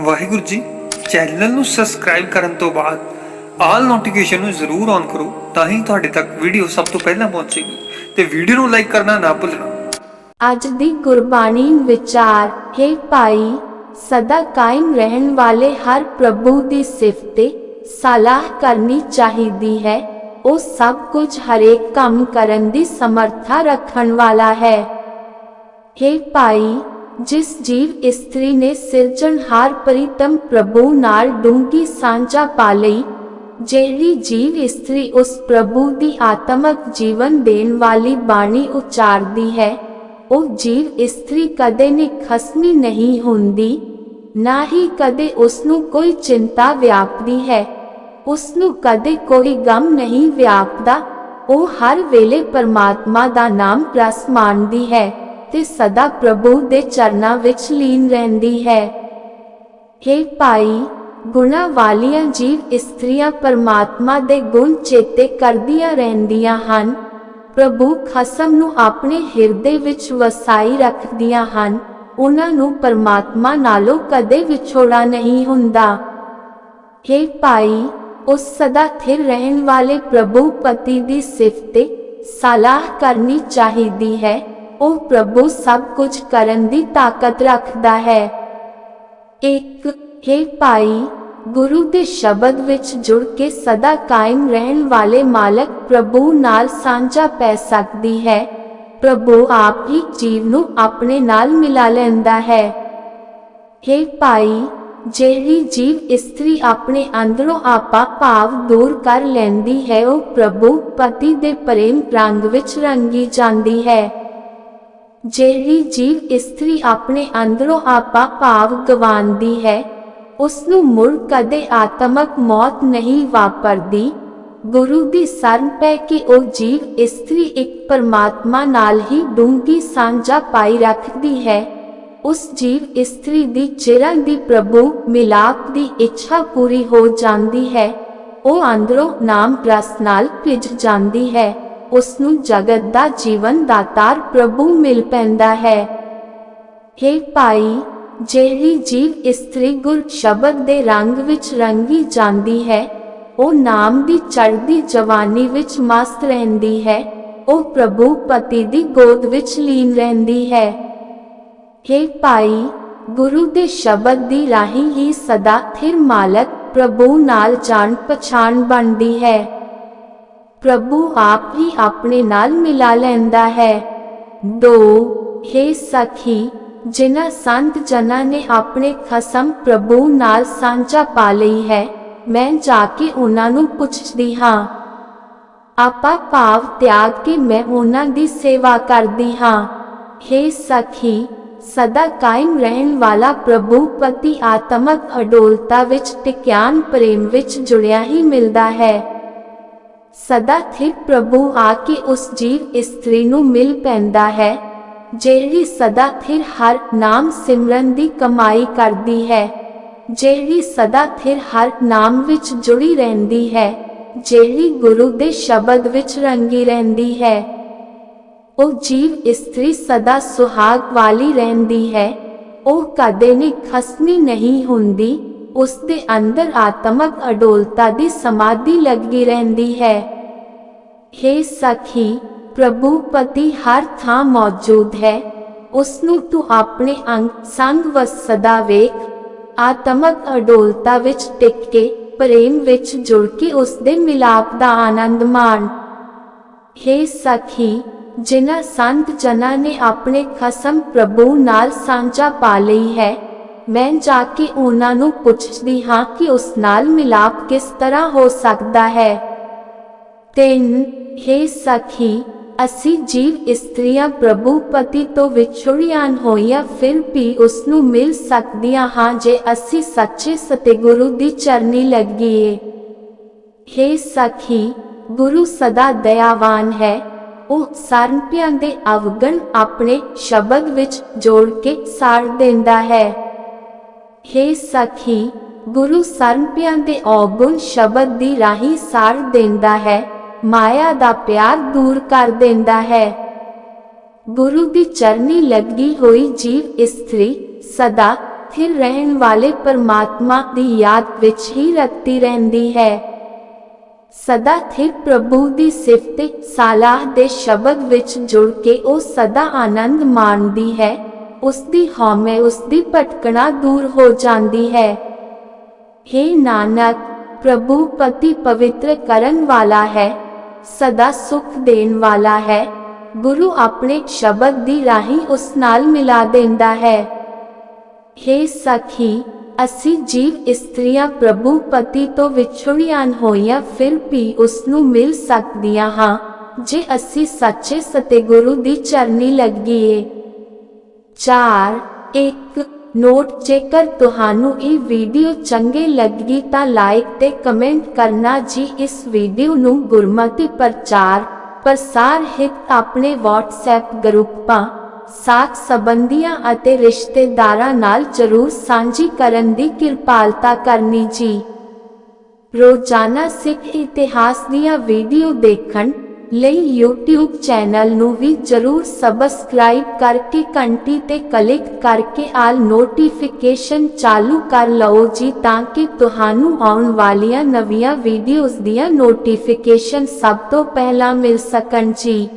Waheguru ji, channel ਨੂੰ subscribe ਕਰਨ ਤੋਂ ਬਾਅਦ ਆਲ ਨੋਟੀਫਿਕੇਸ਼ਨ ਨੂੰ ਜ਼ਰੂਰ ਔਨ ਕਰੋ ਤਾਂ ਹੀ ਤੁਹਾਡੇ ਤੱਕ ਵੀਡੀਓ ਸਭ ਤੋਂ ਪਹਿਲਾਂ ਪਹੁੰਚੇਗੀ ਤੇ ਵੀਡੀਓ ਨੂੰ ਲਾਈਕ ਕਰਨਾ ਨਾ ਭੁੱਲਣਾ। ਅੱਜ ਦੀ ਗੁਰਬਾਣੀ ਵਿਚਾਰ, ਹੈ ਭਾਈ, ਸਦਾ ਕਾਇਮ ਰਹਿਣ ਵਾਲੇ ਹਰ ਪ੍ਰਭੂ ਦੀ ਸਿਫਤ ਸਲਾਹ ਕਰਨੀ ਚਾਹੀਦੀ ਹੈ। ਉਹ ਸਭ ਕੁਝ ਹਰੇਕ ਕੰਮ ਕਰਨ ਦੀ ਸਮਰੱਥਾ ਰੱਖਣ ਵਾਲਾ ਹੈ। हे ਭਾਈ ਜਿਸ ਜੀਵ ਇਸਤਰੀ ਨੇ ਸਿਰਜਣਹਾਰ ਪ੍ਰੀਤਮ ਪ੍ਰਭੂ ਨਾਲ ਡੂੰਗੀ ਸਾਂਝਾ ਪਾ ਲਈ ਜਿਹੜੀ ਜੀਵ ਇਸਤਰੀ ਉਸ ਪ੍ਰਭੂ ਦੀ ਆਤਮਕ ਜੀਵਨ ਦੇਣ ਵਾਲੀ ਬਾਣੀ ਉਚਾਰਦੀ ਹੈ ਉਹ ਜੀਵ ਇਸਤਰੀ ਕਦੇ ਨਿਖਸਮੀ ਨਹੀਂ ਹੁੰਦੀ ਨਾ ਹੀ ਕਦੇ ਉਸ ਨੂੰ ਕੋਈ ਚਿੰਤਾ ਵਿਆਪਦੀ ਹੈ ਉਸ ਨੂੰ ਕਦੇ ਕੋਈ ਗਮ ਨਹੀਂ ਵਿਆਪਦਾ ਉਹ ਹਰ ਵੇਲੇ ਪਰਮਾਤਮਾ ਦਾ ਨਾਮ ਰਸ ਮਾਣਦੀ ਹੈ ਤੇ ਸਦਾ ਪ੍ਰਭੂ ਦੇ ਚਰਨਾਂ ਵਿੱਚ ਲੀਨ ਰਹਿੰਦੀ ਹੈ। हे ਭਾਈ, ਗੁਣਾ ਵਾਲੀਆਂ ਜੀਵ ਇਸਤਰੀਆਂ ਪਰਮਾਤਮਾ ਦੇ ਗੁਣ ਚੇਤੇ ਕਰਦੀਆਂ ਰਹਿੰਦੀਆਂ ਹਨ। ਪ੍ਰਭੂ ਖਸਮ ਨੂੰ ਆਪਣੇ ਹਿਰਦੇ ਵਿੱਚ ਵਸਾਈ ਰੱਖਦੀਆਂ ਹਨ। ਉਹਨਾਂ ਨੂੰ ਪਰਮਾਤਮਾ ਨਾਲੋਂ ਕਦੇ ਵਿਛੋੜਾ ਨਹੀਂ ਹੁੰਦਾ। हे ਭਾਈ, ਉਸ ਸਦਾ ਥਿਰ ਰਹਿਣ ਵਾਲੇ ਪ੍ਰਭੂ ਪਤੀ ਦੀ ਸਿਫਤ ਤੇ ਸਲਾਹ ਕਰਨੀ ਚਾਹੀਦੀ ਹੈ। ਉਹ ਪ੍ਰਭੂ ਸਭ ਕੁਝ ਕਰਨ ਦੀ ਤਾਕਤ ਰੱਖਦਾ ਹੈ। ਇੱਕ, ਹੈ ਭਾਈ, ਗੁਰੂ ਦੇ ਸ਼ਬਦ ਵਿੱਚ ਜੁੜ ਕੇ ਸਦਾ ਕਾਇਮ ਰਹਿਣ ਵਾਲੇ ਮਾਲਕ ਪ੍ਰਭੂ ਨਾਲ ਸਾਂਝਾ ਪੈ ਸਕਦੀ ਹੈ। ਪ੍ਰਭੂ ਆਪ ਹੀ ਜੀਵ ਨੂੰ ਆਪਣੇ ਨਾਲ ਮਿਲਾ ਲੈਂਦਾ ਹੈ। हे ਭਾਈ, ਜਿਹੜੀ ਜੀਵ ਇਸਤਰੀ ਆਪਣੇ ਅੰਦਰੋਂ ਆਪਾ ਭਾਵ ਦੂਰ ਕਰ ਲੈਂਦੀ ਹੈ, ਉਹ ਪ੍ਰਭੂ ਪਤੀ ਦੇ ਪ੍ਰੇਮ ਰੰਗ ਵਿੱਚ ਰੰਗੀ ਜਾਂਦੀ ਹੈ। ਜਿਹੜੀ ਜੀਵ ਇਸਤਰੀ ਆਪਣੇ ਅੰਦਰੋਂ ਆਪਾ ਭਾਵ ਗਵਾਉਂਦੀ ਹੈ ਉਸ ਨੂੰ ਮੁੜ ਕਦੇ ਆਤਮਕ ਮੌਤ ਨਹੀਂ ਵਾਪਰਦੀ। ਗੁਰੂ ਦੀ ਸ਼ਰਨ ਪੈ ਕੇ ਉਹ ਜੀਵ ਇਸਤਰੀ ਇੱਕ ਪਰਮਾਤਮਾ ਨਾਲ ਹੀ ਡੂੰਗੀ ਸਾਂਝਾ ਪਾਈ ਰੱਖਦੀ ਹੈ। ਉਸ ਜੀਵ ਇਸਤਰੀ ਦੀ ਚਿਰਾਂ ਦੀ ਪ੍ਰਭੂ ਮਿਲਾਪ ਦੀ ਇੱਛਾ ਪੂਰੀ ਹੋ ਜਾਂਦੀ ਹੈ। ਉਹ ਅੰਦਰੋਂ ਨਾਮ ਰਸ ਨਾਲ ਭਿੱਜ ਜਾਂਦੀ ਹੈ। ਉਸ ਨੂੰ ਜਗਤ ਦਾ ਜੀਵਨ ਦਾਤਾਰ ਪ੍ਰਭੂ ਮਿਲ ਪੈਂਦਾ ਹੈ। हे ਭਾਈ, ਜਿਹੜੀ ਜੀਵ ਇਸਤਰੀ ਗੁਰ ਸ਼ਬਦ ਦੇ ਰੰਗ ਵਿੱਚ ਰੰਗੀ ਜਾਂਦੀ ਹੈ, ਉਹ ਨਾਮ ਦੀ ਚੜ੍ਹਦੀ ਜਵਾਨੀ ਵਿੱਚ ਮਸਤ ਰਹਿੰਦੀ ਹੈ, ਉਹ ਪ੍ਰਭੂ ਪਤੀ ਦੀ ਗੋਦ ਵਿੱਚ ਲੀਨ ਰਹਿੰਦੀ ਹੈ। हे ਭਾਈ, ਗੁਰੂ ਦੇ ਸ਼ਬਦ ਦੀ ਰਾਹੀਂ ਹੀ ਸਦਾ ਥਿਰ ਮਾਲਕ ਪ੍ਰਭੂ ਨਾਲ ਜਾਣ ਪਛਾਣ ਬਣਦੀ ਹੈ। ਪ੍ਰਭੂ ਆਪ ਹੀ ਆਪਣੇ ਨਾਲ ਮਿਲਾ ਲੈਂਦਾ ਹੈ। 2 हे ਸਖੀ, ਜਿਨ੍ਹਾਂ ਸੰਤ ਜਨਾਂ ਨੇ ਆਪਣੇ ਖਸਮ ਪ੍ਰਭੂ ਨਾਲ ਸਾਂਝਾ ਪਾ ਲਈ ਹੈ, ਮੈਂ ਜਾ ਕੇ ਉਹਨਾਂ ਨੂੰ ਪੁੱਛਦੀ ਹਾਂ। ਆਪਾ ਭਾਵ ਤਿਆਗ ਕੇ ਮੈਂ ਉਹਨਾਂ ਦੀ ਸੇਵਾ ਕਰਦੀ ਹਾਂ। हे ਸਖੀ, ਸਦਾ ਕਾਇਮ ਰਹਿਣ ਵਾਲਾ ਪ੍ਰਭੂ ਪਤੀ ਆਤਮਕ ਅਡੋਲਤਾ ਵਿੱਚ ਟਿਕਿਆਨ ਪ੍ਰੇਮ ਵਿੱਚ ਜੁੜਿਆ ਹੀ ਮਿਲਦਾ ਹੈ। ਸਦਾ ਥਿਰ ਪ੍ਰਭੂ ਆ ਕੇ ਉਸ ਜੀਵ ਇਸਤਰੀ ਨੂੰ ਮਿਲ ਪੈਂਦਾ ਹੈ, ਜਿਹੜੀ ਸਦਾ ਥਿਰ ਹਰ ਨਾਮ ਸਿਮਰਨ ਦੀ ਕਮਾਈ ਕਰਦੀ ਹੈ, ਜਿਹੜੀ ਸਦਾ ਥਿਰ ਹਰ ਨਾਮ ਵਿੱਚ ਜੁੜੀ ਰਹਿੰਦੀ ਹੈ, ਜਿਹੜੀ ਗੁਰੂ ਦੇ ਸ਼ਬਦ ਵਿੱਚ ਰੰਗੀ ਰਹਿੰਦੀ ਹੈ। ਉਹ ਜੀਵ ਇਸਤਰੀ ਸਦਾ ਸੁਹਾਗ ਵਾਲੀ ਰਹਿੰਦੀ ਹੈ, ਉਹ ਕਦੇ ਨਹੀਂ ਖਸਮੀ ਨਹੀਂ ਹੁੰਦੀ ਉਸ ਦੇ ਅੰਦਰ ਆਤਮਕ ਅਡੋਲਤਾ ਦੀ ਸਮਾਧੀ ਲੱਗੀ ਰਹਿੰਦੀ ਹੈ। हे ਸਖੀ, ਪ੍ਰਭੂ ਪਤੀ ਹਰ ਥਾਂ ਮੌਜੂਦ ਹੈ। ਉਸ ਨੂੰ ਤੂੰ ਆਪਣੇ ਅੰਗ ਸੰਗ ਵਸ ਸਦਾ ਵੇਖ। ਆਤਮਕ ਅਡੋਲਤਾ ਵਿੱਚ ਟਿਕ ਕੇ, ਪ੍ਰੇਮ ਵਿੱਚ ਜੁੜ ਕੇ ਉਸ ਦੇ ਮਿਲਾਪ ਦਾ ਆਨੰਦ ਮਾਣ। हे ਸਖੀ, ਜਿਨ੍ਹਾਂ ਸੰਤ ਜਨਾਂ ਨੇ ਆਪਣੇ ਖਸਮ ਪ੍ਰਭੂ ਨਾਲ ਸਾਂਝਾ ਪਾ ਲਈ ਹੈ ਮੈਂ ਜਾ ਕੇ ਉਹਨਾਂ ਨੂੰ ਪੁੱਛਦੀ ਹਾਂ ਕਿ ਉਸ ਨਾਲ ਮਿਲਾਪ ਕਿਸ ਤਰ੍ਹਾਂ ਹੋ ਸਕਦਾ ਹੈ। ਤਿੰਨ हे ਸਖੀ, ਅਸੀਂ ਜੀਵ ਇਸਤਰੀਆਂ ਪ੍ਰਭੂ ਪਤੀ ਤੋਂ ਵਿਛੜੀਆਂ ਹੋਈਆਂ ਫਿਰ ਵੀ ਉਸ ਨੂੰ ਮਿਲ ਸਕਦੀਆਂ ਹਾਂ ਜੇ ਅਸੀਂ ਸੱਚੇ ਸਤਿਗੁਰੂ ਦੀ ਚਰਨੀ ਲੱਗੀਏ। हे ਸਖੀ, ਗੁਰੂ ਸਦਾ ਦਇਆਵਾਨ ਹੈ। ਉਹ ਸਰਨਪਿਆਂ ਦੇ ਅਵਗਣ ਆਪਣੇ ਸ਼ਬਦ ਵਿੱਚ ਜੋੜ ਕੇ ਸਾੜ ਦਿੰਦਾ ਹੈ। हे ਸਖੀ, ਗੁਰੂ ਸਰਮਪਿਆਂ ਦੇ ਔਗੁਣ ਸ਼ਬਦ ਦੀ ਰਾਹੀਂ ਸਾੜ ਦਿੰਦਾ ਹੈ, ਮਾਇਆ ਦਾ ਪਿਆਰ ਦੂਰ ਕਰ ਦਿੰਦਾ ਹੈ। ਗੁਰੂ ਦੀ ਚਰਨੀ ਲੱਗੀ ਹੋਈ ਜੀਵ ਇਸਤਰੀ ਸਦਾ ਸਥਿਰ ਰਹਿਣ ਵਾਲੇ ਪਰਮਾਤਮਾ ਦੀ ਯਾਦ ਵਿੱਚ ਹੀ ਰਤੀ ਰਹਿੰਦੀ ਹੈ। ਸਦਾ ਸਥਿਰ ਪ੍ਰਭੂ ਦੀ ਸਿਫਤ ਸਾਲਾਹ ਦੇ ਸ਼ਬਦ ਵਿੱਚ ਜੁੜ ਕੇ ਉਹ ਸਦਾ ਆਨੰਦ ਮਾਣਦੀ ਹੈ। ਉਸ ਦੀ ਹਉਮੈ ਉਸ ਦੀ ਭਟਕਣਾ ਦੂਰ ਹੋ ਜਾਂਦੀ ਹੈ। हे ਨਾਨਕ, ਪ੍ਰਭੂ ਪਤੀ ਪਵਿੱਤਰ ਕਰਨ ਵਾਲਾ ਹੈ, ਸਦਾ ਸੁਖ ਦੇਣ ਵਾਲਾ ਹੈ, ਗੁਰੂ ਆਪਣੇ ਸ਼ਬਦ ਦੀ ਰਾਹੀਂ ਉਸ ਨਾਲ ਮਿਲਾ ਦਿੰਦਾ ਹੈ। हे ਸਖੀ, ਅਸੀਂ ਜੀਵ ਇਸਤਰੀਆਂ ਪ੍ਰਭੂ ਪਤੀ ਤੋਂ ਵਿਛੜੀਆਂ ਹੋਈਆਂ ਫਿਰ ਵੀ ਉਸ ਨੂੰ ਮਿਲ ਸਕਦੀਆਂ ਹਾਂ, ਜੇ ਅਸੀਂ ਸੱਚੇ ਸਤਿਗੁਰੂ ਦੀ ਚਰਨੀ ਲੱਗੀਏ। 4 ਇੱਕ, ਨੋਟ ਜੇਕਰ ਤੁਹਾਨੂੰ ਇਹ ਵੀਡੀਓ ਚੰਗੇ ਲੱਗੀ ਤਾਂ ਲਾਈਕ ਤੇ ਕਮੈਂਟ ਕਰਨਾ ਜੀ। ਇਸ ਵੀਡੀਓ ਨੂੰ ਗੁਰਮਤਿ ਪ੍ਰਚਾਰ, ਪ੍ਰਸਾਰ ਹਿਤ ਆਪਣੇ WhatsApp ਗਰੁੱਪਾਂ, ਸਾਥ ਸੰਬੰਧੀਆਂ ਅਤੇ ਰਿਸ਼ਤੇਦਾਰਾਂ ਨਾਲ ਜਰੂਰ ਸਾਂਝੀ ਕਰਨ ਦੀ ਕਿਰਪਾਲਤਾ ਕਰਨੀ ਜੀ। ਰੋਜ਼ਾਨਾ ਸਿੱਖ ਇਤਿਹਾਸ ਦੀਆਂ ਵੀਡੀਓ ਦੇਖਣ ਲਈ YouTube ਚੈਨਲ ਨੂੰ ਵੀ ਜਰੂਰ ਸਬਸਕ੍ਰਾਈਬ ਕਰਕੇ ਘੰਟੀ ਤੇ ਕਲਿੱਕ ਕਰਕੇ ਆਲ ਨੋਟੀਫਿਕੇਸ਼ਨ ਚਾਲੂ ਕਰ ਲਓ ਜੀ ਤਾਂ ਕਿ ਤੁਹਾਨੂੰ ਆਉਣ ਵਾਲੀਆਂ ਨਵੀਆਂ ਵੀਡੀਓਜ਼ ਦੀਆਂ ਨੋਟੀਫਿਕੇਸ਼ਨ ਸਭ ਤੋਂ ਪਹਿਲਾਂ ਮਿਲ ਸਕਣ ਜੀ।